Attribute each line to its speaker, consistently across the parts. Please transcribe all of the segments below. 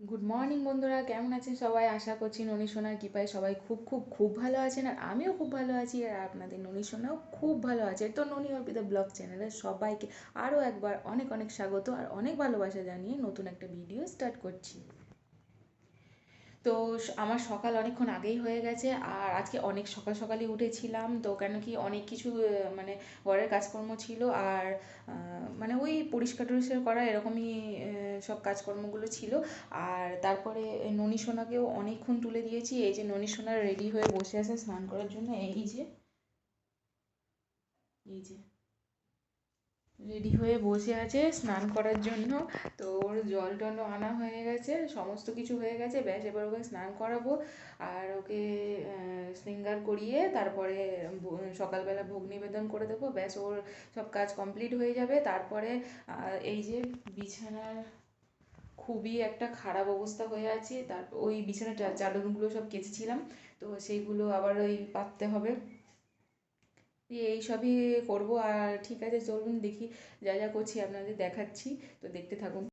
Speaker 1: Good morning বন্ধুরা। কেমন আছেন সবাই? আশা করছি ননী সোনার কৃপায় সবাই খুব খুব খুব ভালো আছেন আর আমিও খুব ভালো আছি আর আপনাদের ননী সোনাও খুব ভালো আছে। তো ননী অর্পিতা ব্লগ চ্যানেলের সবাইকে আরও একবার অনেক অনেক স্বাগত আর অনেক ভালোবাসা জানিয়ে নতুন একটা ভিডিও স্টার্ট করছি। তো আমার সকাল অনেকক্ষণ আগেই হয়ে গেছে আর আজকে অনেক সকাল সকালই উঠেছিলাম, তো কেন কি অনেক কিছু মানে ঘরের কাজকর্ম ছিল আর মানে ওই পরিষ্কার টরিষ্কার করা এরকমই সব কাজকর্মগুলো ছিল। আর তারপরে ননী সোনাকেও অনেকক্ষণ তুলে দিয়েছি, এই যে ননী সোনা রেডি হয়ে বসে আছে স্নান করার জন্য, এই যে এই যে। রেডি হয়ে বসে আছে স্নান করার জন্য। তো ওর জল টলও আনা হয়ে গেছে, সমস্ত কিছু হয়ে গেছে। ব্যাস, এবার ওকে স্নান করাবো। আর ওকে শৃঙ্গার করিয়ে তারপরে সকালবেলা ভোগ নিবেদন করে দেবো। ব্যাস, ওর সব কাজ কমপ্লিট হয়ে যাবে। তারপরে এই যে বিছানার খুবই একটা খারাপ অবস্থা হয়ে আছে। তার, ওই বিছানার চাদরগুলো সব কেচেছিলাম। তো সেইগুলো আবার ওই পাততে হবে। দিয়ে এই সবই করব। আর ঠিক আছে, চলুন দেখি, যা যা করছি আপনাদের দেখাচ্ছি। তো দেখতে থাকুন।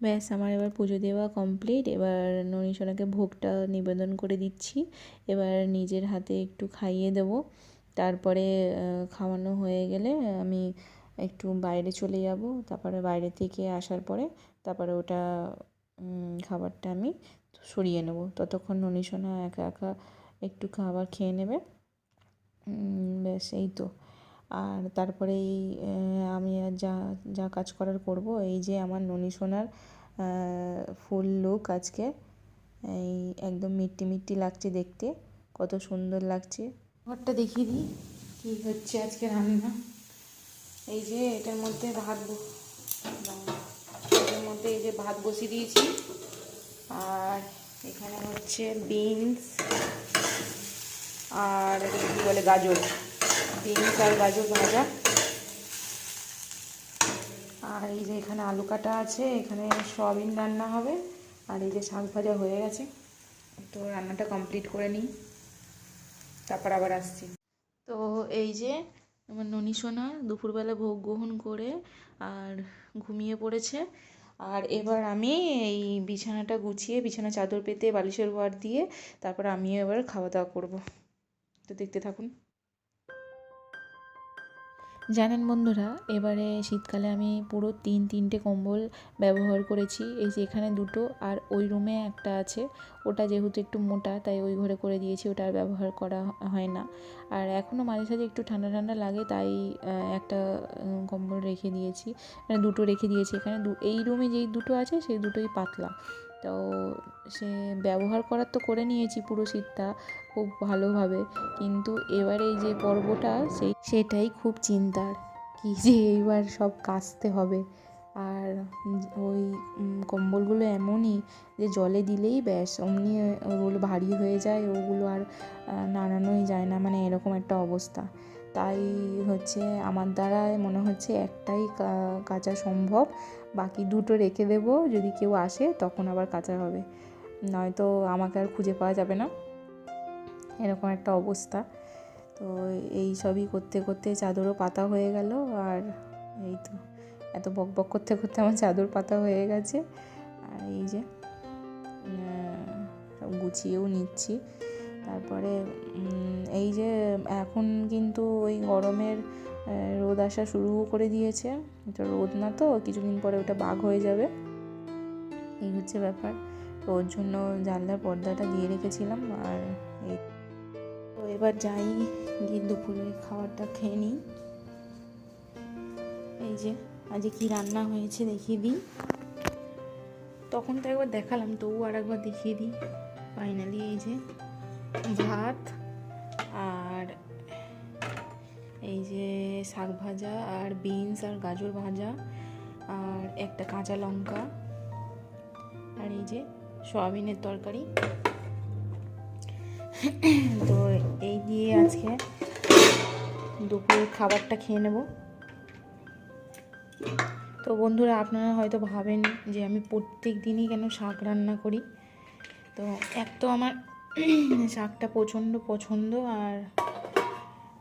Speaker 1: ব্যাস, আমার এবার পুজো দেওয়া কমপ্লিট এবার ননীশোনাকে ভোগটা নিবেদন করে দিচ্ছি। এবার নিজের হাতে একটু খাইয়ে দেব। তারপরে খাওয়ানো হয়ে গেলে আমি একটু বাইরে চলে যাব। তারপরে বাইরে থেকে আসার পরে তারপরে ওটা খাবারটা আমি সরিয়ে নেব। ততক্ষণ ননীশোনা একা একা একটু খাবার খেয়ে নেবে। ব্যাস, এই তো। আর তারপরে এই আমি আর যা যা কাজ করার করব, এই যে আমার ননী সোনার ফুল লুক আজকে। এই একদম মিট্টি মিট্টি লাগছে দেখতে, কত সুন্দর লাগছে। ঘরটা দেখিয়ে দিই, কী হচ্ছে আজকে রান্না। এই যে এটার মধ্যে ভাত এটার মধ্যে এই যে ভাত বসিয়ে দিয়েছি। আর এখানে হচ্ছে বিনস, আর কী বলে, গাজর। বিনস আর গাজর ভাজা। আর এই যে এখানে আলু কাটা আছে, এখানে সয়াবিন রান্না হবে। আর এই যে শাক ভাজা হয়ে গেছে। তো রান্নাটা কমপ্লিট করে নিই। তারপর আবার আসছি। তো এই যে আমার ননি সোনা দুপুরবেলা ভোগ গ্রহণ করে আর ঘুমিয়ে পড়েছে। আর এবার আমি এই বিছানাটা গুছিয়ে, বিছানা চাদর পেতে বালিশের ওয়ার দিয়ে, তারপর আমিও এবার খাওয়া দাওয়া করব। তো দেখতে থাকুন। জানেন বন্ধুরা, এবারে শীতকালে আমি পুরো তিন তিনটে কম্বল ব্যবহার করেছি। এই যে এখানে দুটো আর ওই রুমে একটা আছে। ওটা যেহেতু একটু মোটা, তাই ওই ঘরে করে দিয়েছি, ওটা আর ব্যবহার করা হয় না। আর এখনও মাঝে সাঝে একটু ঠান্ডা ঠান্ডা লাগে, তাই একটা কম্বল রেখে দিয়েছি। মানে দুটো রেখে দিয়েছি এখানে। এই রুমে যেই দুটো আছে, সেই দুটোই পাতলা। তো সে ব্যবহার করার তো করে নিয়েছি পুরো শীতটা খুব ভালোভাবে। কিন্তু এবার এই যে পর্বটা, সেই সেটাই খুব চিন্তার কি যে এইবার সব কাচতে হবে। আর ওই কম্বলগুলো এমনই যে জলে দিলেই ব্যাস, অমনি ওগুলো ভারী হয়ে যায়, ওগুলো আর নাড়ানোই যায় না মানে এরকম একটা অবস্থা। তাই হচ্ছে আমার দ্বারায় মনে হচ্ছে একটাই কাচা সম্ভব। বাকি দুটো রেখে দেবো, যদি কেউ আসে তখন আবার কাচা হবে। নয়তো আমাকে আর খুঁজে পাওয়া যাবে না। এরকম একটা অবস্থা। তো এই সবই করতে করতে চাদরও পাতা হয়ে গেল, আর এই তো এত বক বক করতে করতে আমার চাদর পাতা হয়ে গেছে। আর এই যে গুছিয়েও নিচ্ছি। তারপরে এই যে, এখন কিন্তু ওই গরমের রোদ আসা শুরু করে দিয়েছে। এটা রোদ না তো, কিছুদিন পরে ওটা বাঘ হয়ে যাবে। এই হচ্ছে ব্যাপার। তো ওর জন্য জানলার পর্দাটা দিয়ে রেখেছিলাম আর এই তো এবার যাই, গিয়ে দুপুরের খাবারটা খেয়ে নিই। এই যে, আজকে কি রান্না হয়েছে দেখিয়ে দিই। তখন তো একবার দেখালাম তবু আর একবার দেখিয়ে দিই। ফাইনালি এই যে, ভাত এই যে শাক ভাজা আর বিনস আর গাজর ভাজা আর একটা কাঁচা লঙ্কা আর এই যে সয়াবিনের তরকারি। তো এই দিয়ে আজকে দুপুরের খাবারটা খেয়ে নেব। তো বন্ধুরা, আপনারা হয়তো ভাবেন যে আমি প্রত্যেক দিনই কেন শাক রান্না করি? তো এক তো আমার শাকটা প্রচণ্ড পছন্দ আর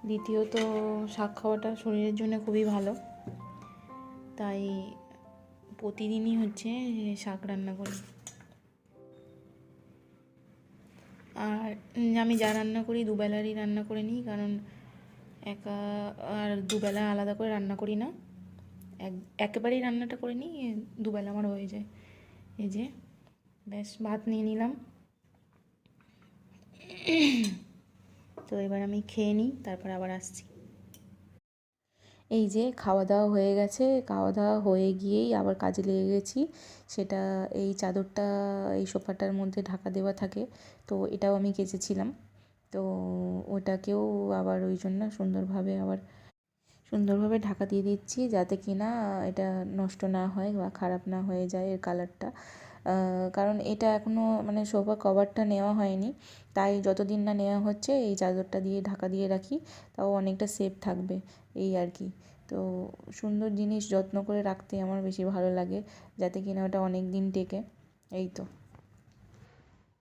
Speaker 1: দ্বিতীয়ত শাক খাওয়াটা শরীরের জন্য খুবই ভালো। তাই প্রতিদিনই হচ্ছে শাক রান্না করি। আর আমি যা রান্না করি দুবেলারই রান্না করে নিই, কারণ একা আর দুবেলা আলাদা করে রান্না করি না। এক, একেবারেই রান্নাটা করে নিই, দুবেলা আমার হয়ে যায়। এই যে, ব্যাস, ভাত নিয়ে নিলাম। তো এবার আমি খেয়ে নিই, তারপর আবার আসছি। এই যে খাওয়া দাওয়া হয়ে গেছে খাওয়া দাওয়া হয়ে গিয়েই আবার কাজে লেগে গেছি। সেটা এই চাদরটা, এই সোফাটার মধ্যে ঢাকা দেওয়া থাকে, তো এটাও আমি কেচেছিলাম। তো ওটাকেও আবার ওই জন্য সুন্দরভাবে আবার, সুন্দরভাবে ঢাকা দিয়ে দিচ্ছি যাতে কি না এটা নষ্ট না হয় বা খারাপ না হয়ে যায় এর কালারটা কারণ এটা এখনও মানে সোফা কভারটা নেওয়া হয়নি। তাই যতদিন না নেওয়া হচ্ছে, এই চাদরটা দিয়ে ঢাকা দিয়ে রাখি, তাও অনেকটা সেফ থাকবে, এই আর কি। তো সুন্দর জিনিস যত্ন করে রাখতে আমার বেশি ভালো লাগে, যাতে কিনা ওটা অনেক দিন টেকে, এই তো।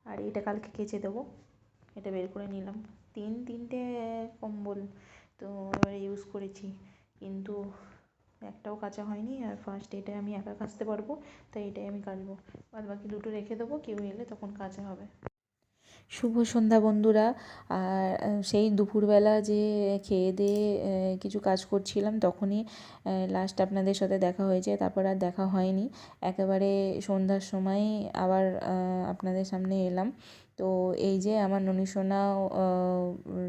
Speaker 1: আর এটা কালকে কেচে দেবো, এটা বের করে নিলাম। তিন, তিনটে কম্বল তো ইউজ করেছি, কিন্তু একটাও কাঁচা হয়নি আর ফার্স্ট এটাই আমি একা কাচতে পারব তাই এটাই আমি কাচবো বাদ বাকি দুটো রেখে দেবো, কেউ এলে তখন কাচা হবে। শুভ সন্ধ্যা বন্ধুরা, আর সেই দুপুরবেলা যে খেয়ে দিয়ে কিছু কাজ করছিলাম তখনই লাস্ট আপনাদের সাথে দেখা হয়েছে, তারপর আর দেখা হয়নি। একেবারে সন্ধ্যার সময় আবার আপনাদের সামনে এলাম। তো এই যে আমার ননিসোনাও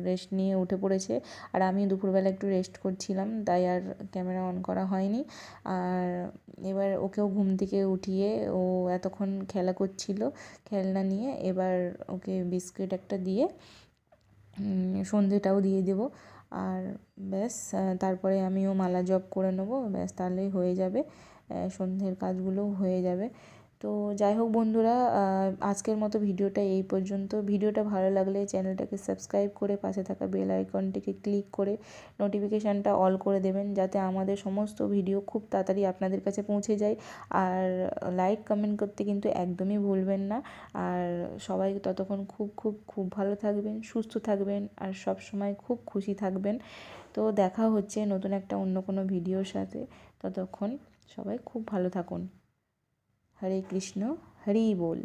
Speaker 1: রেস্ট নিয়ে উঠে পড়েছে। আর আমি দুপুরবেলা একটু রেস্ট করছিলাম, তাই আর ক্যামেরা অন করা হয়নি। আর এবার ওকেও ঘুম থেকে উঠিয়ে ও এতক্ষণ খেলা করছিল, খেলনা নিয়ে। এবার ওকে বিস্কিট একটা দিয়ে সন্ধেটাও দিয়ে দেবো। আর ব্যাস তারপরে আমিও মালা জপ করে নেব। ব্যাস, তাহলেই হয়ে যাবে। সন্ধ্যের কাজগুলোও হয়ে যাবে। তো যাই হোক বন্ধুরা আজকের মতো ভিডিওটা এই পর্যন্ত। ভিডিওটা ভালো লাগলে চ্যানেলটাকে সাবস্ক্রাইব করে পাশে থাকা বেল আইকনটিকে ক্লিক করে নোটিফিকেশানটা অল করে দেবেন, যাতে আমাদের সমস্ত ভিডিও খুব তাড়াতাড়ি আপনাদের কাছে পৌঁছে যায়। আর লাইক, কমেন্ট করতে কিন্তু একদমই ভুলবেন না। আর সবাই ততক্ষণ খুব খুব খুব ভালো থাকবেন, সুস্থ থাকবেন আর সব সময় খুব খুশি থাকবেন। তো দেখা হচ্ছে নতুন একটা অন্য কোনো ভিডিওর সাথে। ততক্ষণ সবাই খুব ভালো থাকুন। হরে কৃষ্ণ হরি বল।